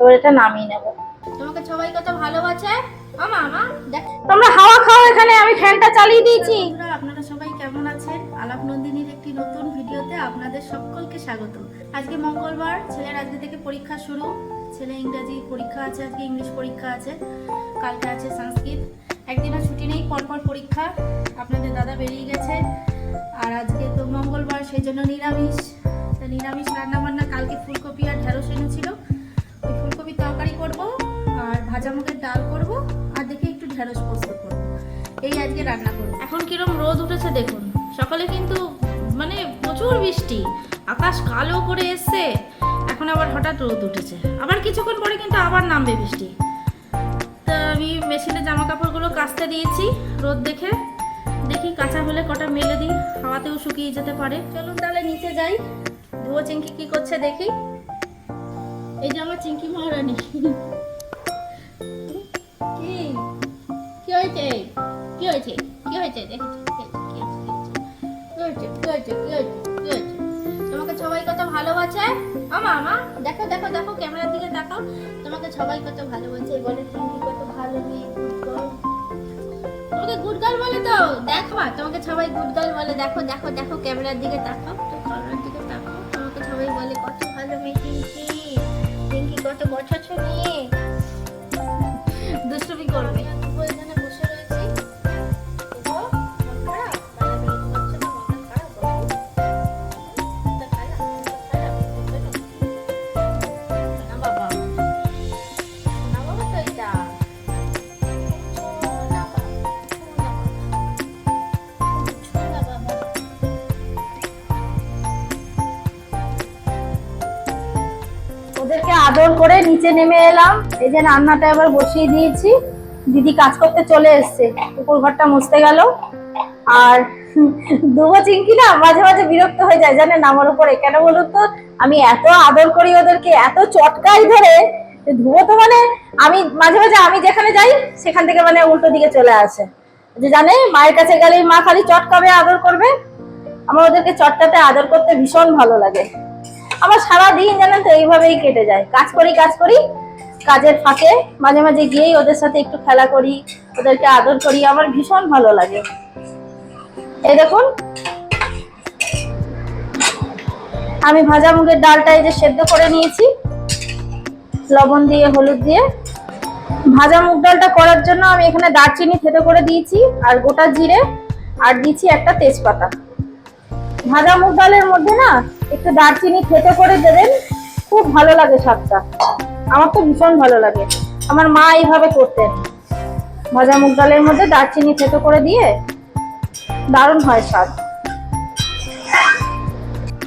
এবার এটা নামিয়ে নেব। তোমাকে সবাই কত ভালোবাসে? আমা দেখ। তোমরা হাওয়া খাও এখানে আমি ফ্যানটা চালিয়ে দিয়েছি। আপনারা সবাই কেমন আছেন? আলাপ নন্দিনীর একটি নতুন ভিডিওতে আপনাদের সকলকে স্বাগত আজকে মঙ্গলবার ছেলের আজকে থেকে পরীক্ষা শুরু। ছেলে ইংরেজি পরীক্ষা আছে আজকে ইংলিশ পরীক্ষা আছে কালকে আছে সংস্কৃত। একদিনও ছুটি নেই পরপর পরীক্ষা। আপনাদের দাদা বেরিয়ে গেছে। আর আজকে তো মঙ্গলবার সেই জন্য নিরামিষ। নিরামিষ রান্না বান্না কালকে ফুলকপি আর ঢেঁড়স এনেছিল। ওই ফুলকপির তরকারি করব আর ভাজা মুগের ডাল করব আর দেখে একটু ঢেঁড়স পোস্ত করব। এই আজকে রান্না করব। এখন কিরম রোদ উঠেছে দেখুন। সকালে কিন্তু মানে প্রচুর বৃষ্টি আকাশ কালো করে এসছে এখন আবার হঠাৎ রোদ উঠেছে। আবার কিছুক্ষণ পরে কিন্তু আবার নামবে বৃষ্টি। তা আমি মেশিনে জামা কাপড়গুলো কাচতে দিয়েছি রোদ দেখে। দেখি কাঁচা হলে কটা মেলে দিই হাওয়াতেও শুকিয়ে যেতে পারে। চলুন তাহলে নিচে যাই। ধুয়ো চিংকি কি করছে দেখি। এই যে আমার চিংকি মহারানী। কি? কি হয়েছে? কি হয়েছে? কি হয়েছে? দেখেছি তোমাকে সবাই কত ভালোবাসে? আমা আমা, দেখো দেখো দেখো, ক্যামেরার দিকে তাকাও তোমাকে সবাই কত ভালোবাসে, বলে চিংকি কত ভালো তোমাকে গুড গার্ল বলে তো? দেখো তোমাকে সবাই গুড গার্ল বলে। দেখো দেখো দেখো, ক্যামেরার দিকে তাকাও তো ক্যামেরার দিকে তাকাও তোমাকে সবাই বলে কত আদর করে নিচে নেমে এলাম। এই যে রান্নাটা এবার বসিয়ে দিয়েছি। দিদি কাজ করতে চলে এসছে। পুকুর ঘরটা মুছতে গেল। আর দুবো চিংকি না মাঝে মাঝে বিরক্ত হয়ে যায়, জানেন আমার উপরে। কেন বলুন তো? আমি এত আদর করি ওদেরকে, এত চটকাই ধরে। ধুবো তো মানে আমি মাঝে মাঝে আমি যেখানে যাই, সেখান থেকে মানে উল্টো দিকে চলে আসে। যে জানে, মায়ের কাছে গেলেই মা খালি চটকাবে, আদর করবে। আমার ওদেরকে চটকাতে, আদর করতে ভীষণ ভালো লাগে। আমার সারা দিন জানেন তো, এইভাবেই কেটে যায়। কাজ করি কাজ করি, কাজের ফাঁকে মাঝে মাঝে গিয়েই ওদের সাথে একটু খেলা করি, ওদেরকে আদর করি, আমার ভীষণ ভালো লাগে। এই দেখুন, আমি ভাজা মুগের ডালটা এই যে সেদ্ধ করে নিয়েছি। লবণ দিয়ে, হলুদ দিয়ে। ভাজা মুগ ডালটা করার জন্য আমি এখানে দারচিনি থেতো করে দিয়েছি আর গোটা জিরে, আর দিয়েছি একটা তেজপাতা। ভাজা মুগ ডালের মধ্যে না একটু দারচিনি থেতো করে দেবেন, খুব ভালো লাগে স্বাদটা। আমার তো ভীষণ ভালো লাগে। আমার মা এইভাবে করতেন। ভাজা মুগ ডালের মধ্যে দারচিনি থেতো করে দিয়ে দারুণ হয় স্বাদ।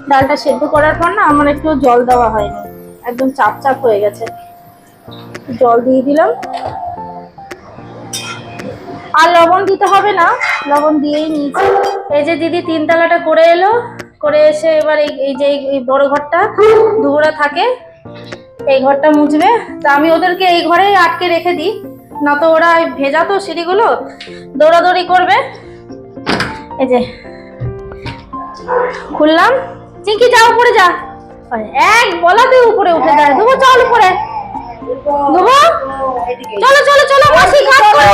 ডালটা সেদ্ধ করার পর না আমার একটু জল দেওয়া হয়নি। একদম চাপ চাপ হয়ে গেছে। জল দিয়ে দিলাম। আর লবণ দিতে হবে না। লবণ দিয়েই নিয়েছি। এই যে দিদি তিনতলাটা করে এলো করে এসে এবার এই এই যে এই- বড় ঘরটা দুপুরা থাকে এই ঘরটা মুছবে। তা আমি ওদেরকে এই ঘরেই আটকে রেখে দিই। না তো ওরা এই ভেজা তো সিঁড়িগুলো দৌড়াদৌড়ি করবে। এই যে খুললাম। চিঙ্কি যা উপরে যা। এক বলাতে উপরে উঠে যায় দুবো চল উপরে। দুবো চলো চলো চলো মাসি কাজ করো।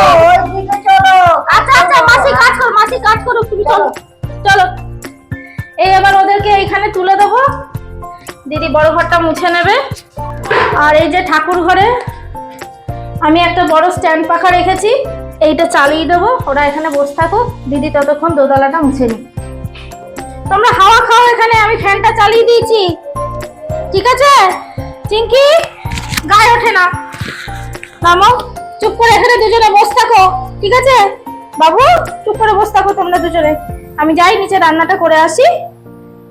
আচ্ছা আচ্ছা মাসি কাজ করো মাসি কাজ করো তুমি চলো। চলো। এই এবার ওদেরকে এইখানে তুলে দেবো। দিদি বড় ঘরটা মুছে নেবে। আর এই যে ঠাকুর ঘরে আমি একটা বড় স্ট্যান্ড পাখা রেখেছি, এইটা চালিয়ে দেবো। ওরা এখানে বসে থাকুক। দিদি ততক্ষণ দোতলাটা মুছে নি তোমরা হাওয়া খাও এখানে, আমি ফ্যানটা চালিয়ে দিয়েছি। ঠিক আছে? চিঙ্কি গায়ে ওঠে না। নামো চুপ করে এখানে দুজনে বসে থাকো। ঠিক আছে? বাবু, চুপ করে বসে থাকো তোমরা দুজনে। আমি যাই নিচে রান্নাটা করে আসি।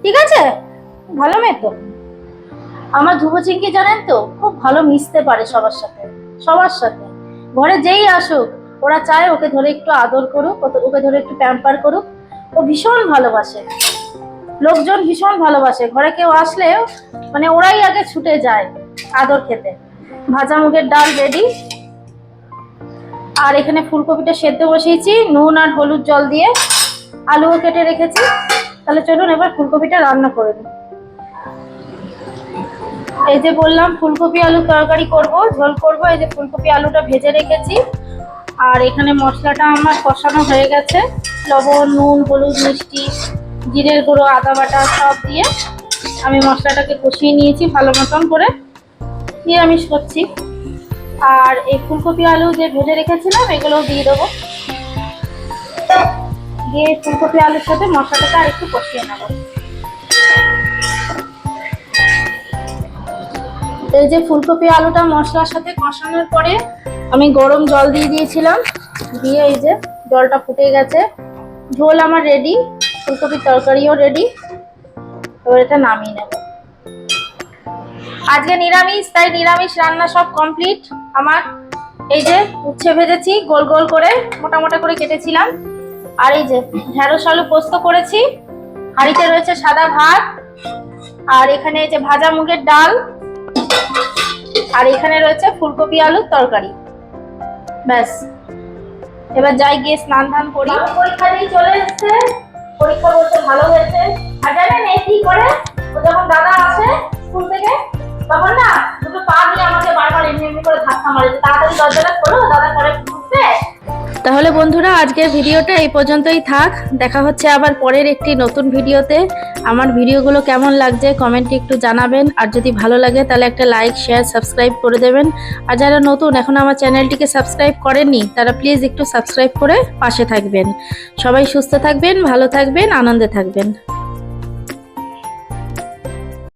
ঠিক আছে? ভালো মেয়ে তো। আমার ধ্রুব চিংকি জানেন তো, খুব ভালো মিশতে পারে সবার সাথে সবার সাথে। ঘরে যেই আসুক, ওরা চায় ওকে ধরে একটু আদর করুক, ওকে ধরে একটু প্যাম্পার করুক। ও ভীষণ ভালোবাসে। লোকজন ভীষণ ভালোবাসে। ঘরে কেউ আসলে মানে ওরাই আগে ছুটে যায় আদর খেতে। ভাজা মুগের ডাল রেডি আর এখানে ফুলকপিটা সেদ্ধ বসিয়েছি, নুন আর হলুদ জল দিয়ে। আলুও কেটে রেখেছি। তাহলে চলুন এবার ফুলকপিটা রান্না করে নিই। এই যে বললাম, ফুলকপি আলু তরকারি করব, ঝোল করব, এই যে ফুলকপি আলুটা ভেজে রেখেছি। আর এখানে মশলাটা আমার কষানো হয়ে গেছে। লবণ, নুন, হলুদ, মিষ্টি, জিরের গুঁড়ো, আদা বাটা সব দিয়ে আমি মশলাটাকে কষিয়ে নিয়েছি ভালো মতন করে। নিরামিষ করছি। আর এই ফুলকপি আলু যে ভেজে রেখেছিলাম, এগুলোও দিয়ে দেবো। দিয়ে ফুলকপি, আলুর সাথে মশলাটাকে আর একটু কষিয়ে নেব। এই যে ফুলকপি, আলুটা, মশলার সাথে কষানোর পরে আমি গরম জল দিয়ে দিয়েছিলাম। দিয়ে এই যে জলটা ফুটে গেছে। ঝোল আমার রেডি ফুলকপির তরকারিও রেডি এবার এটা নামিয়ে নেব। আজকে নিরামিষ, তাই নিরামিষ রান্না সব কমপ্লিট আমার এই যে উচ্ছে ভেজেছি, গোল গোল করে মোটা মোটা করে কেটেছিলাম। আর এই যে ঢেঁড়স আলু পোস্ত করেছি, হাঁড়িতে রয়েছে সাদা ভাত, আর এখানে এই যে ভাজা মুগের ডাল, আর এখানে রয়েছে ফুলকপি আলুর তরকারি। ব্যাস। এবার যাই গিয়ে স্নান ধান করি। পরীক্ষা দিয়ে চলে এসছে। পরীক্ষা বলতে ভালো হয়েছে। আর জানেন এই কি করে? ও যখন দাদা আসে স্কুল থেকে, তখন না দুটো পা দিয়ে আমাকে বারবার এমনি এমনি করে ধাক্কা মারে তাড়াতাড়ি দরজাটা খোলো, দাদা করে তাহলে বন্ধুরা, আজকের ভিডিওটা এই পর্যন্তই থাক। দেখা হচ্ছে আবার পরের একটি নতুন ভিডিওতে। আমার ভিডিওগুলো কেমন লাগছে কমেন্টে একটু জানাবেন। আর যদি ভালো লাগে, তাহলে একটা লাইক, শেয়ার, সাবস্ক্রাইব করে দেবেন। আর যারা নতুন, এখন আমার চ্যানেলটিকে সাবস্ক্রাইব করেননি, তারা প্লিজ একটু সাবস্ক্রাইব করে পাশে থাকবেন। সবাই সুস্থ থাকবেন, ভালো থাকবেন, আনন্দে থাকবেন।